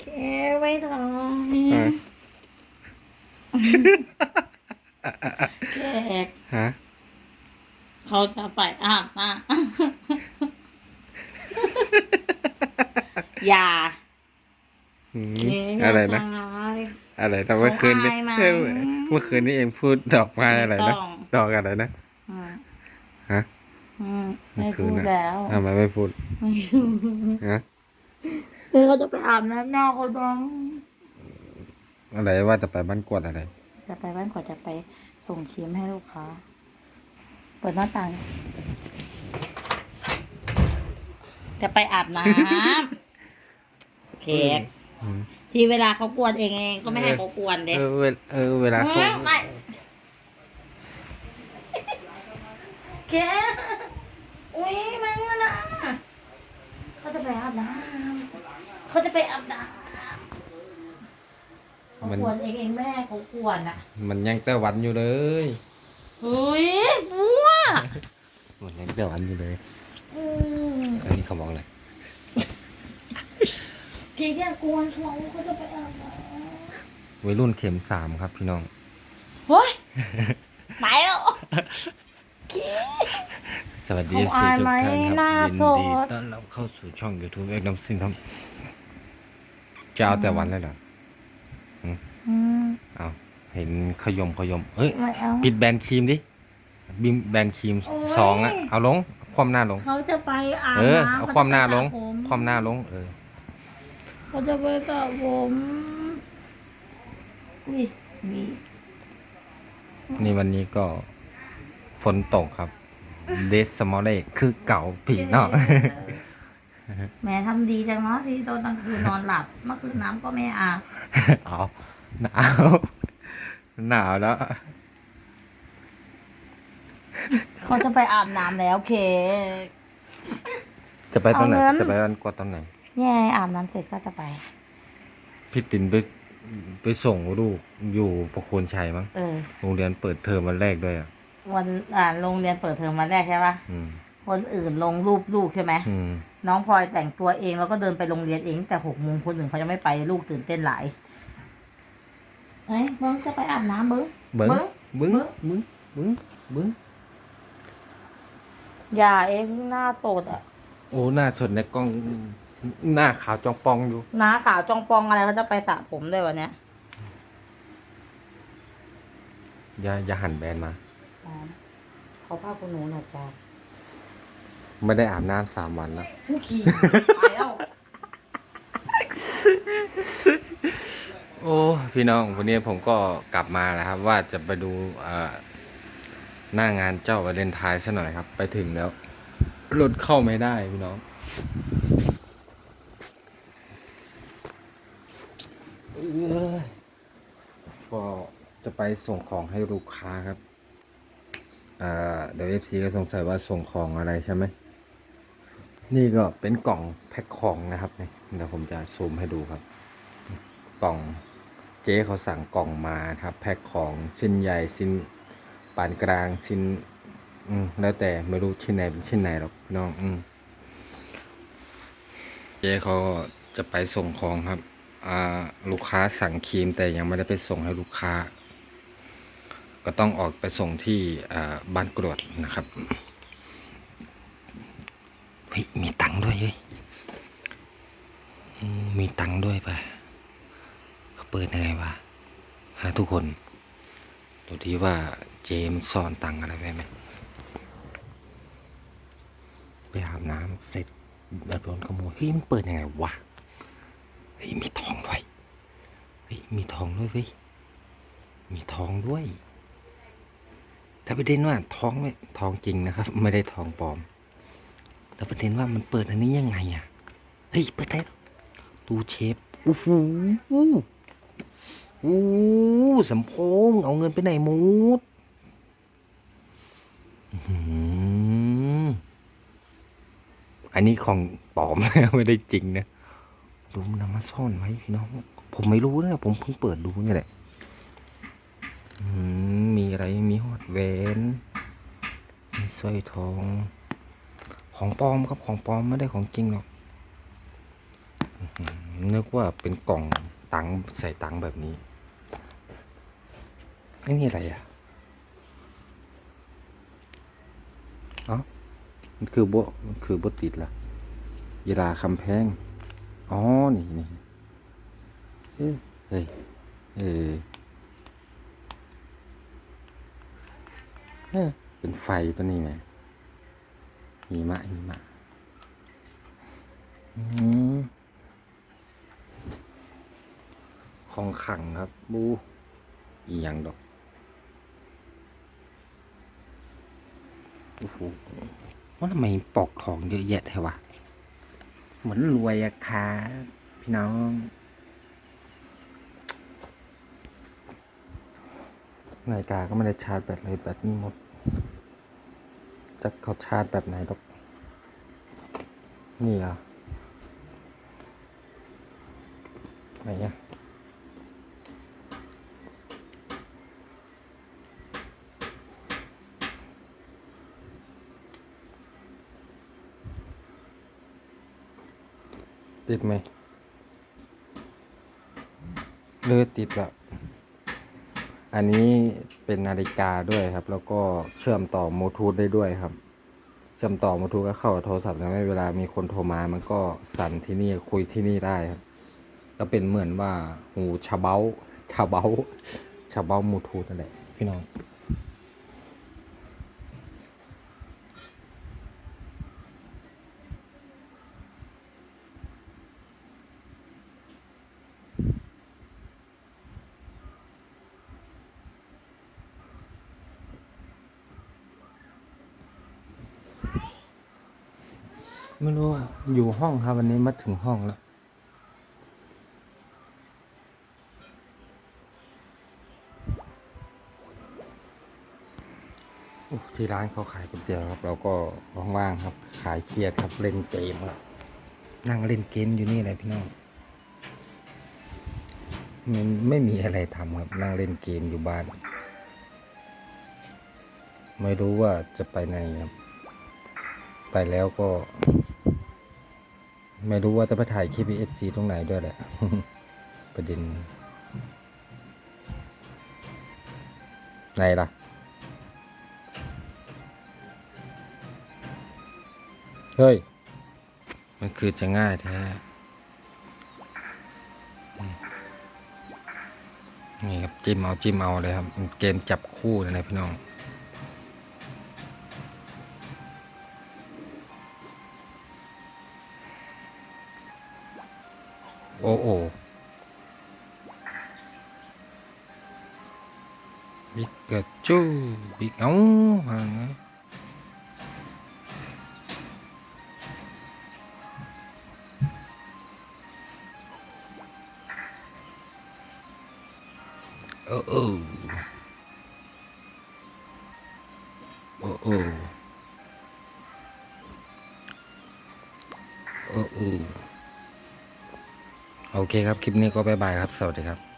เคไม่ทำเออแขกฮะเขาจะไปอาบน้ำอย่าอืมเคอะไรนะทำร้ายอะไรแต่เมื่อคืนนี้เขาอายมั้งเออเมื่อคืนนี้เองพูดดอกไม้อะไรนะไม่ต้องดอกอะไรนะ อืมฮะ อืมเมื่ไม่อคืพูนดน่ะแล้ว ทำไมไม่พูดไม่พูดฮะ เดี๋ยวเขาจะไปอาบน้ำหน้าเขาดังอะไรว่าจะไปบ้านกวดอะไร จะไปบ้านขวดจะไปส่งครีมให้ลูกค้า เปิดหน้าต่าง จะไปอาบน้ำเค้กอืม ที่เวลาเขากวนเองเองก็ไม่ให้เขากวนเด็เออเวลเออเวลาเขาไม่เค้กอุ้ยมันนะ เขาจะไปอาบน้ำเขาจะไปอาบน้ำเขากวนเองเองแม่ให้เขากวนอะ มันยังแต่วันอยู่เลยเฮ้ยบัวมันยังแต่วันอยู่เลยอืมอันนี้เขาบอกอะไรพี่แกกวนเขาเขาจะไปอาบน้วัยรุ่นเข็มสามครับพี่น้องำเฮ้ยไปแล้วเค้ก สวัสดีเขาสี่อายทุกไหมท่านคหน้ารับยินสด ดีต้อนรับเข้าสู่ช่อง YouTube เอกน้ำซินครับจะเอาแต่วันเลยเหรออืมเอาเห็นขยมขยมเอ้ย ไม่เอา ปิดแบรนด์ครีมดิบิมแบรนด์ครีมโอ้ย สองอะเอาลง ความหน้าลง เขาจะไปอาบเออ น้ำเอาความหน้าลงเขจะไปสระผมความหน้าลง เออเขาจะไปสระผมอุ้ยมีนี่วันนี้ก็ฝนตกครับ เดสมอลเล่คือเก่าผีเนาะแหม่ทำดีจังเนาะที่ตอนกลางคืนนอนหลับ เมื่อคืนน้ำก็ไม่อาบเอาหนาวหนาวแล้วเขาจะไปอาบน้ำแล้วเคกจะไปตอนไหน เอาเงิน จะไปวันกวดตอนไหน เนี่ยอาบน้ำเสร็จก็จะไป พี่ตินไปไปส่งลูกอยู่ประโคนชัยมั้ง เออ โรงเรียนเปิดเทอมวันแรกด้วยอะ วันอ่าโรงเรียนเปิดเทอมวันแรกใช่ปะอืมคนอื่นลงรูปลูกใช่ไหมอืมน้องพลอยแต่งตัวเองแล้วก็เดินไปโรงเรียนเองแต่หกโมงคนอื่นเขาจะไม่ไปลูกตื่นเต้นหลายเอ้ยเบิ้งจะไปอาบน้ำเบิ้งเบิ้งเบิ้เบิ้งงเบิ้งเบิ้งเบิ้งอย่าเองหน้าโตดอะโอ้หน้าสดในกล้องหน้าขาวจองปองอยู่หน้าขาวจองปองอะไรเขาจะไปสระผมด้วยวันเนี้ยอย่าอย่าหันแบรนด์มา อ๋อเขาพาคุณหนูหน่อยจ้าไม่ได้อาบน้ำสามวันแล้ว ผู้ขี่ไปแล้วโอ้พี่น้องวันนี้ผมก็กลับมาแล้วครับ ว่าจะไปดูเอ่อหน้างานเจ้าวาเลนไทน์ซะหน่อยครับ ไปถึงแล้วรถเข้าไม่ได้พี่น้องเอ้ยก็จะไปส่งของให้ลูกค้าครับ อ่าเดี๋ยวเอฟซีก็สงสัยว่าส่งของอะไรใช่ไหม นี่ก็เป็นกล่องแพ็คของนะครับเนี่ยเดี๋ยวผมจะซูมให้ดูครับ กล่องเจ๊เขาสั่งกล่องมาครับ แพ็คของชิ้นใหญ่ชิ้นปานกลางชิ้น อืมแล้วแต่ไม่รู้ชิ้นไหนเป็นชิ้นไหนหรอกพี่น้อง อืมเจ๊เขาจะไปส่งของครับ อ่า ลูกค้าสั่งครีมแต่ยังไม่ได้ไปส่งให้ลูกค้า ก็ต้องออกไปส่งที่บ้านกรวดนะครับเฮ้ยมีตังค์ด้วยเว้ยมีตังค์ด้วยป่ะเขาเปิดยังไงวะฮะทุกคนดูดีว่าเจมซ่อนตังค์อะไรไว้ไหมไปอาบน้ำเสร็จเดี๋ยวโดนขโมยเฮ้ยมันเปิดยังไงวะเฮ้ยมีทองด้วยเฮ้ยมีทองด้วยเว้ยมีทองด้วย ถ้าประเด็นว่าท้องไม่ทองจริงนะครับ ไม่ได้ท้องปลอม แต่ประเด็นว่ามันเปิดอันนี้ยังไงอะเฮ้ยเปิดได้ตู้เชฟโอ้โหโอ้โหสำโพงเอาเงินไปไหนหมดอื้อหืออันนี้ของปลอมไม่ได้จริงนะดูมันนำมาซ่อนไว้พี่น้อง ผมไม่รู้นะผมเพิ่งเปิดดูนี่แหละ อืม อะไรมีหอดแหวนมีสร้อยทอง ของปลอมครับของปลอมไม่ได้ของจริงหรอกนึกว่าเป็นกล่องตังใส่ตังแบบนี้ไอ้นี่อะไรอะเอ้ามันคือโบมันคือโบติดละยาลาคำแพง อ๋อ นี่นี่เอ้ยเฮ้ย เออ เอ้ยเป็นไฟตัวนี้ไหมหิมะหิมะอืมของขังครับ บูอีหยังดอกโอ้โหว่าทำไมปอกทองเยอะแยะแท้วะ เหมือนรวยอะค่ะพี่น้อง นาฬิกาก็ไม่ได้ชาร์จแบตเลยแบตนี่หมด จะเขาชาร์จแบบไหนดอก นี่เหรอไหนอะติดไหมเลือติดแล้ว อันนี้เป็นนาฬิกาด้วยครับ แล้วก็เชื่อมต่อโมทูธได้ด้วยครับ เชื่อมต่อโมทูธก็เข้าโทรศัพท์นะไม่เวลามีคนโทรมา มันก็สั่นที่นี่คุยที่นี่ได้ครับ ก็เป็นเหมือนว่าหูชาเบาชาเบาชาเบาบลูทูธนั่นแหละพี่น้อง ไม่รู้อะอยู่ห้องครับวันนี้มาถึงห้องแล้ว ที่ร้านเขาขายก๋วยเตี๋ยวครับ เราก็ว่างๆครับ ขายเครียดครับ เล่นเกมครับ นั่งเล่นเกมอยู่นี่แหละพี่น้องมันไม่มีอะไรทำครับ นั่งเล่นเกมอยู่บ้าน ไม่รู้ว่าจะไปไหนครับ ไปแล้วก็ ไม่รู้ว่าจะไปถ่ายคลิป FC ตรงไหนด้วยแหละ ประเด็นไหนล่ะ เฮ้ย มันคือจะง่ายแท้นี่ครับจิ้มเอาจิ้มเอาเลยครับ เกมจับคู่นะพี่น้อง โอ้โอ้บิ๊กกระจู โอเคครับ คลิปนี้ก็บายบายครับ สวัสดีครับ